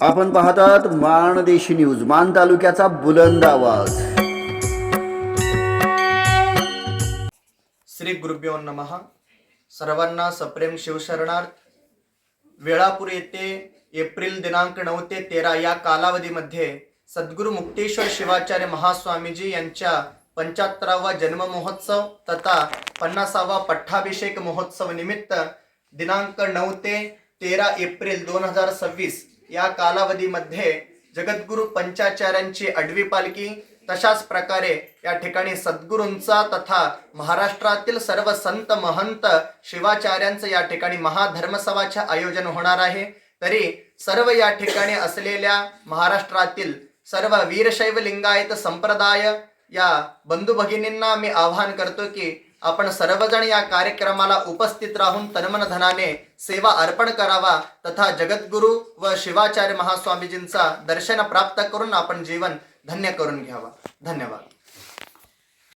आपण पाहतात माणदेशी न्यूज मान तालुक्याचा बुलंद आवाज. श्री गुरुभ्यो नमः. सर्वांना सप्रेम शिवशरणार्थ. वेळापूर येथे एप्रिल दिनांक नऊ ते तेरा या कालावधीमध्ये सद्गुरू मुक्तेश्वर शिवाचार्य महास्वामीजी यांच्या पंच्याहत्तरावा जन्म महोत्सव तथा पन्नासावा पट्टाभिषेक महोत्सव निमित्त दिनांक नऊ ते तेरा एप्रिल दोन हजार सव्वीस या कालावधीमध्ये जगद्गुरु पंचाचार्यांची आडवी पालखी तशाच प्रकारे या ठिकाणी सद्गुरूंचा तथा महाराष्ट्रातील सर्व संत महंत शिवाचार्यांचं या ठिकाणी महाधर्मसभाचे आयोजन होणार आहे. तरी सर्व या ठिकाणी असलेल्या महाराष्ट्रातील सर्व वीरशैव लिंगायत संप्रदाय या बंधू भगिनींना मी आवाहन करतो की आपण सर्वजण या कार्यक्रमाला उपस्थित राहून तन्मनधनाने सेवा अर्पण करावा तथा जगद्गुरु व शिवाचार्य महास्वामीजींचा दर्शन प्राप्त करून आपण जीवन धन्य करून घ्यावा. धन्यवाद.